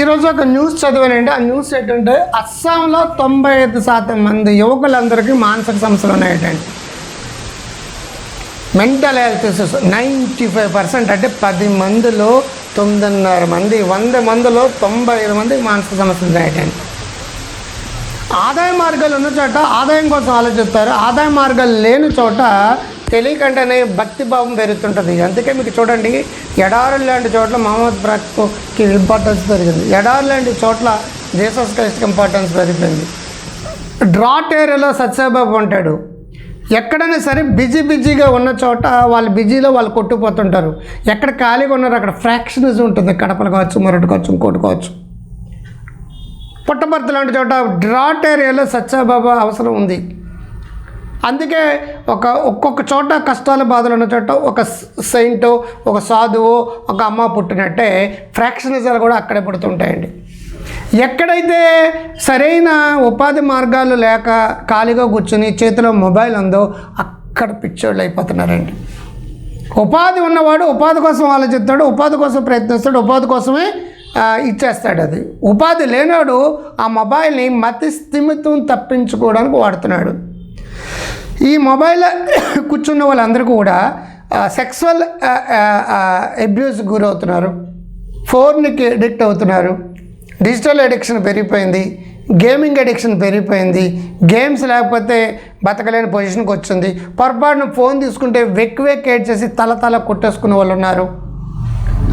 ఈరోజు ఒక న్యూస్ చదివానండి. ఆ న్యూస్ ఏంటంటే అస్సాంలో తొంభై ఐదు శాతం మంది యువకులందరికీ మానసిక సమస్యలు ఉన్నాయటండి. Mental health issues ninety five percent అంటే పది మందిలో తొమ్మిదిన్నర మంది వంద మందిలో తొంభై ఐదు మందికి మానసిక సమస్యలు ఉన్నాయటండి. ఆదాయ మార్గాలు ఉన్న చోట ఆదాయం కోసం ఆలోచిస్తారు. ఆదాయ మార్గాలు లేని చోట తెలియకంటేనే భక్తి భావం పెరుగుతుంటుంది. అందుకే మీకు చూడండి ఎడారులు లాంటి చోట్ల మహమ్మద్ బ్రాక్కి ఇంపార్టెన్స్ పెరిగింది. ఎడారు లాంటి చోట్ల జీసస్ క్రైస్ట్కి ఇంపార్టెన్స్ పెరిగిపోయింది డ్రాట్ ఏరియాలో సత్యబాబు ఉంటాడు. ఎక్కడైనా సరే బిజీ బిజీగా ఉన్న చోట వాళ్ళు బిజీలో వాళ్ళు కొట్టుకుపోతుంటారు. ఎక్కడ ఖాళీగా ఉన్నారో అక్కడ ఫ్రాక్షనిజం ఉంటుంది. కడపలు కావచ్చు మరొకటి కావచ్చు ఇంకోటి కావచ్చు. పుట్టపర్తి లాంటి చోట డ్రాట్ ఏరియాలో సత్యబాబా అవసరం ఉంది. అందుకే ఒక ఒక్కొక్క చోట కష్టాలు బాధలు ఉన్న చోట ఒక సెయింట్ ఒక సాధువు ఒక అమ్మ పుట్టినట్టే ఫ్రాక్షనిజాలు కూడా అక్కడే పుడుతుంటాయండి. ఎక్కడైతే సరైన ఉపాధి మార్గాలు లేక ఖాళీగా కూర్చుని చేతిలో మొబైల్ ఉందో అక్కడ పిచ్చోళ్ళు అయిపోతున్నారండి. ఉపాధి ఉన్నవాడు ఉపాధి కోసం ఆలోచిస్తాడు ఉపాధి కోసం ప్రయత్నిస్తాడు ఉపాధి కోసమే ఇచ్చేస్తాడు అది. ఉపాధి లేనివాడు ఆ మొబైల్ని మతి స్థిమితం తప్పించుకోవడానికి వాడుతున్నాడు. ఈ మొబైల్ కూర్చున్న వాళ్ళందరూ కూడా సెక్సువల్ అబ్యూస్ గురవుతున్నారు. ఫోన్కి అడిక్ట్ అవుతున్నారు. డిజిటల్ అడిక్షన్ పెరిగిపోయింది. గేమింగ్ అడిక్షన్ పెరిగిపోయింది. గేమ్స్ లేకపోతే బతకలేని పొజిషన్కి వచ్చింది. పొరపాటున ఫోన్ తీసుకుంటే వెక్ వెక్ ఏడ్ చేసి తల తల కొట్టేసుకునే వాళ్ళు ఉన్నారు.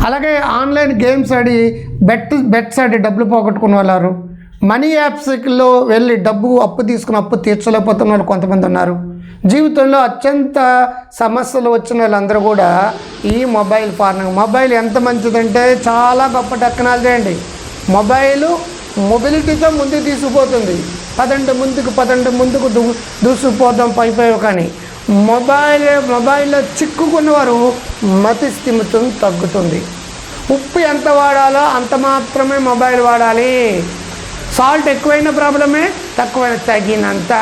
అలాగే ఆన్లైన్ గేమ్స్ ఆడి బెట్ బెట్స్ ఆడి డబ్బులు పోగొట్టుకునే వాళ్ళు మనీ యాప్స్లో వెళ్ళి డబ్బు అప్పు తీసుకుని అప్పు తీర్చలేకపోతున్న వాళ్ళు కొంతమంది ఉన్నారు. జీవితంలో అత్యంత సమస్యలు వచ్చిన వాళ్ళందరూ కూడా ఈ మొబైల్ ఫార్మింగ్ మొబైల్ ఎంత మంచిదంటే చాలా గొప్ప టెక్నాలజీ అండి. మొబైల్ మొబిలిటీతో ముందుకు తీసుకుపోతుంది. పదండి ముందుకు పదండి ముందుకు దూ దూసుకుపోతాం పై కానీ మొబైల్ మొబైల్లో చిక్కుకున్నవారు మతి స్థిమితం తగ్గుతుంది. ఉప్పు ఎంత వాడాలో అంత మాత్రమే మొబైల్ వాడాలి. సాల్ట్ ఎక్కువైన ప్రాబ్లమే తక్కువైన తగినంత.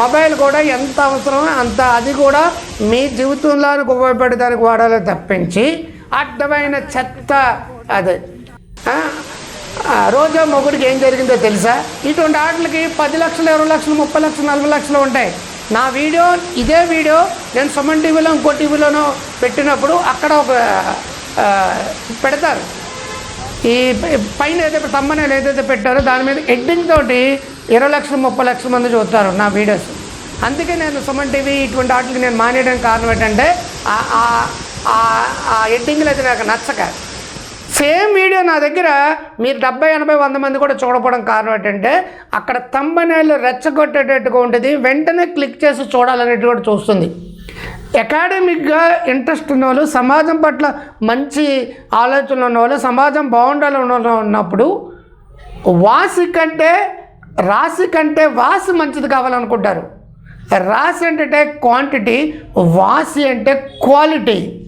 మొబైల్ కూడా ఎంత అవసరమో అంత అది కూడా మీ జీవితంలోనికి ఉపయోగపడడానికి వాడాలో తప్పించి అడ్డమైన చెత్త అదే. రోజా మొగుడికి ఏం జరిగిందో తెలుసా? ఇటువంటి ఆటలకి పది లక్షలు ఇరవై లక్షలు ముప్పై లక్షలు నలభై లక్షలు ఉంటాయి. నా వీడియో ఇదే వీడియో నేను సుమన్ టీవీలో ఇంకో టీవీలోనో పెట్టినప్పుడు అక్కడ ఒక పెడతారు. ఈ పైన ఏదైతే తమ్మనేలు ఏదైతే పెట్టారో దాని మీద ఎడ్డింగ్ తోటి ఇరవై లక్షలు ముప్పై లక్షల మంది చూస్తారు నా వీడియోస్. అందుకే నేను సుమన్ టీవీ ఇటువంటి వాటికి నేను మానేయడానికి కారణం ఏంటంటే ఆ- ఆ- ఎడ్డింగ్లు అయితే నాకు నచ్చక. సేమ్ వీడియో నా దగ్గర మీరు డెబ్బై ఎనభై వంద మంది కూడా చూడపోవడం కారణం ఏంటంటే అక్కడ తంబనేళ్ళు రెచ్చగొట్టేటట్టుగా ఉంటుంది వెంటనే క్లిక్ చేసి చూడాలనేది కూడా చూస్తుంది. అకాడమిక్గా ఇంట్రెస్ట్ ఉన్న వాళ్ళు సమాజం పట్ల మంచి ఆలోచనలు ఉన్న వాళ్ళు సమాజం బాగుండాలని ఉన్న వాళ్ళు ఉన్నప్పుడు వాసి కంటే రాశి కంటే వాసి మంచిది కావాలనుకుంటారు. రాశి అంటే క్వాంటిటీ వాసి అంటే క్వాలిటీ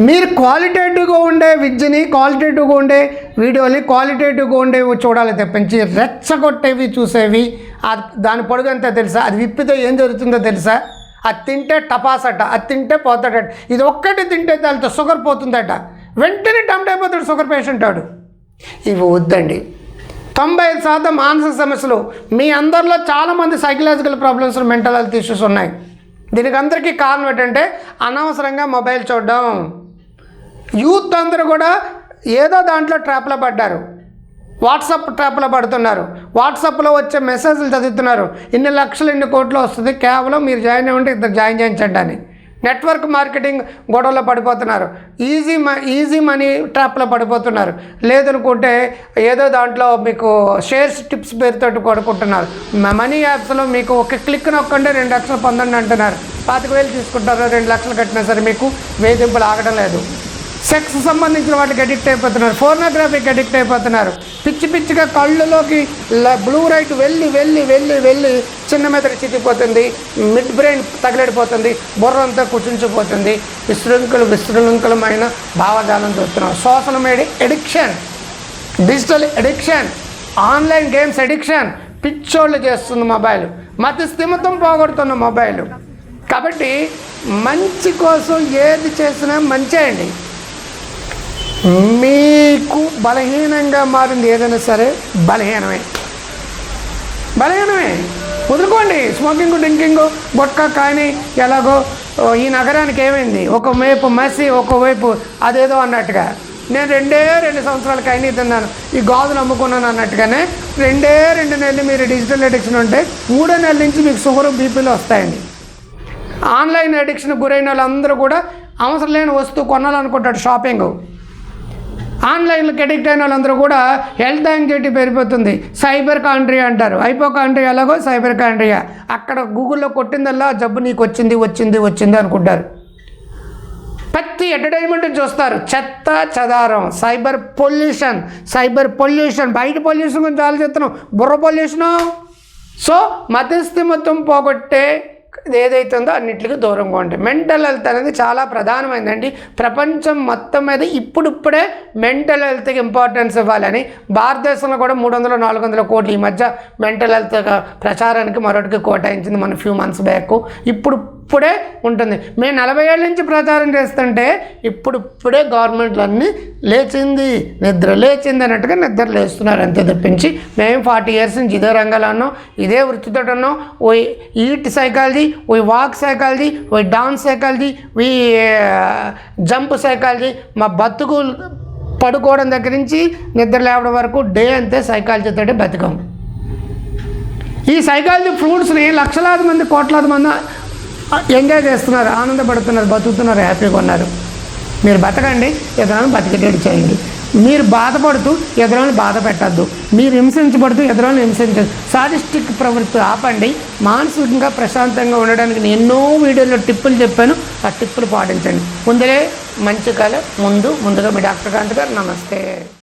మీరు క్వాలిటేటివ్గా ఉండే విద్యని క్వాలిటేటివ్గా ఉండే వీడియోని క్వాలిటేటివ్గా ఉండేవి చూడాలి తప్పించి రెచ్చగొట్టేవి చూసేవి దాని పొడుగు తెలుసా? అది విప్పితే ఏం జరుగుతుందో తెలుసా? అది తింటే టపాసట అది తింటే పోతాడట. ఇది ఒక్కటి తింటే దానితో షుగర్ పోతుందట. వెంటనే టమ్టైపోతాడు అయిపోతాడు షుగర్ పేషెంట్ వాడు. ఇవి వద్దండి. తొంభై ఐదు శాతం మానసిక సమస్యలు మీ అందరిలో చాలామంది psychological problems mental health issues ఉన్నాయి. దీనికి అందరికీ కారణం ఏంటంటే అనవసరంగా మొబైల్ చూడడం. యూత్ అందరూ కూడా ఏదో దాంట్లో ట్రాప్లో పడ్డారు. వాట్సాప్ ట్రాప్లో పడుతున్నారు. వాట్సాప్లో వచ్చే మెసేజ్లు చదువుతున్నారు. ఇన్ని లక్షలు ఇన్ని కోట్లు వస్తుంది. కేవలం మీరు జాయిన్ అవ్వండి ఇద్దరు జాయిన్ చేయించండి అని. నెట్వర్క్ మార్కెటింగ్ గొడవలో పడిపోతున్నారు. ఈజీ మ ఈజీ మనీ ట్రాప్లో పడిపోతున్నారు. లేదనుకుంటే ఏదో దాంట్లో మీకు షేర్స్ టిప్స్ పేరుతో కొడుకుంటున్నారు మనీ యాప్స్లో మీకు ఒక క్లిక్ నొక్కండి రెండు లక్షలు పొందండి అంటున్నారు. పాతిక వేలు తీసుకుంటారు రెండు లక్షలు కట్టినా సరే మీకు వేధింపులు ఆగడం లేదు. సెక్స్ సంబంధించిన వాటికి అడిక్ట్ అయిపోతున్నారు. ఫోర్నోగ్రఫీకి అడిక్ట్ అయిపోతున్నారు. పిచ్చి పిచ్చిగా కళ్ళలోకి బ్లూ రైట్ వెళ్ళి వెళ్ళి వెళ్ళి వెళ్ళి చిన్న మెదడు చితిపోతుంది మిడ్ బ్రెయిన్ తగిలడిపోతుంది. బుర్రంతా కుచించిపోతుంది. విశృంఖలు విశృంఖలమైన భావజాలం చూస్తున్నాం. Social media addiction digital addiction online games addiction పిచ్చోళ్ళు చేస్తుంది మొబైల్ మతి స్థిమితం పోగొడుతున్న మొబైల్ కాబట్టి మంచి కోసం ఏది చేసినా మంచే అండి. మీకు బలహీనంగా మారింది ఏదైనా సరే బలహీనమే. బలహీనమే. వదులుకోండి. స్మోకింగ్ డ్రింకింగ్ బొట్కా కానీ ఎలాగో ఈ నగరానికి ఏమైంది? ఒకవైపు మసి ఒకవైపు అదేదో అన్నట్టుగా. నేను రెండే రెండు సంవత్సరాలు కైనీ తిన్నాను. ఈ గాజులు అమ్ముకున్నాను అన్నట్టుగానే రెండే రెండు నెలలు మీరు డిజిటల్ అడిక్షన్ ఉంటే మూడో నెలల నుంచి మీకు షుగర్ బీపీలు వస్తాయండి. ఆన్లైన్ అడిక్షన్ గురైన వాళ్ళందరూ కూడా అవసరం లేని వస్తువు కొనాలనుకుంటాడు షాపింగ్. ఆన్లైన్లకు అడిక్ట్ అయిన వాళ్ళందరూ కూడా హెల్త్ యాంగ్జైటీ పెరిగిపోతుంది. సైబర్ కాంట్రీ అంటారు. హైపో కాంట్రీ ఎలాగో సైబర్ కాంట్రీయా అక్కడ గూగుల్లో కొట్టిందల్లా జబ్బు నీకు వచ్చింది వచ్చింది వచ్చింది అనుకుంటారు. ప్రతి ఎంటర్టైన్మెంట్ చూస్తారు. చెత్త చెదారం సైబర్ పొల్యూషన్ సైబర్ పొల్యూషన్. బయట పొల్యూషన్ గురించి ఆలోచిస్తున్నాం. బుర్ర పొల్యూషను. సో మధ్యస్థిమత్వం పోగొట్టే ఏదైతే ఉందో అన్నిటికీ దూరంగా ఉంటాయి మెంటల్ హెల్త్ అనేది చాలా ప్రధానమైందండి. ప్రపంచం మొత్తం మీద ఇప్పుడిప్పుడే మెంటల్ హెల్త్కి ఇంపార్టెన్స్ ఇవ్వాలని భారతదేశంలో కూడా మూడు వందల నాలుగు వందల కోట్లు ఈ మధ్య మెంటల్ హెల్త్ ప్రచారానికి మరొకటికి కోటాయించింది మన ఫ్యూ మంత్స్ బ్యాక్ ఇప్పుడు ఇప్పుడే ఉంటుంది. మేము నలభై ఏళ్ళ నుంచి ప్రచారం చేస్తుంటే ఇప్పుడు ఇప్పుడే గవర్నమెంట్లు అన్నీ లేచింది. నిద్ర లేచింది అన్నట్టుగా నిద్ర లేస్తున్నారు అంతే తప్పించి. మేము ఫార్టీ ఇయర్స్ నుంచి ఇదే రంగంలో ఉన్నాం ఇదే వృత్తితో ఉన్నాం. ఓ eat psychology oh walk psychology oh dance psychology we jump psychology మా బతుకు పడుకోవడం దగ్గర నుంచి నిద్ర లేవడం వరకు డే అంతే సైకాలజీతో బతికాం. ఈ సైకాలజీ ఫ్రూట్స్ని లక్షలాది మంది కోట్లాది మంది ఎంజాయ్ చేస్తున్నారు ఆనందపడుతున్నారు బతుకుతున్నారు హ్యాపీగా ఉన్నారు. మీరు బతకండి ఎదురాన్ని బతికేటట్టు చేయండి. మీరు బాధపడుతూ ఎదురాన్ని బాధ పెట్టద్దు. మీరు హింసించబడుతూ ఎదురాన్ని హింసించదు సాడిస్టిక్ ప్రవృత్తి ఆపండి. మానసికంగా ప్రశాంతంగా ఉండడానికి నేను ఎన్నో వీడియోలో టిప్పులు చెప్పాను. ఆ టిప్పులు పాటించండి. ముందరే మంచి కళ. ముందు ముందుగా మీ డాక్టర్ కాంత్ గారు నమస్తే.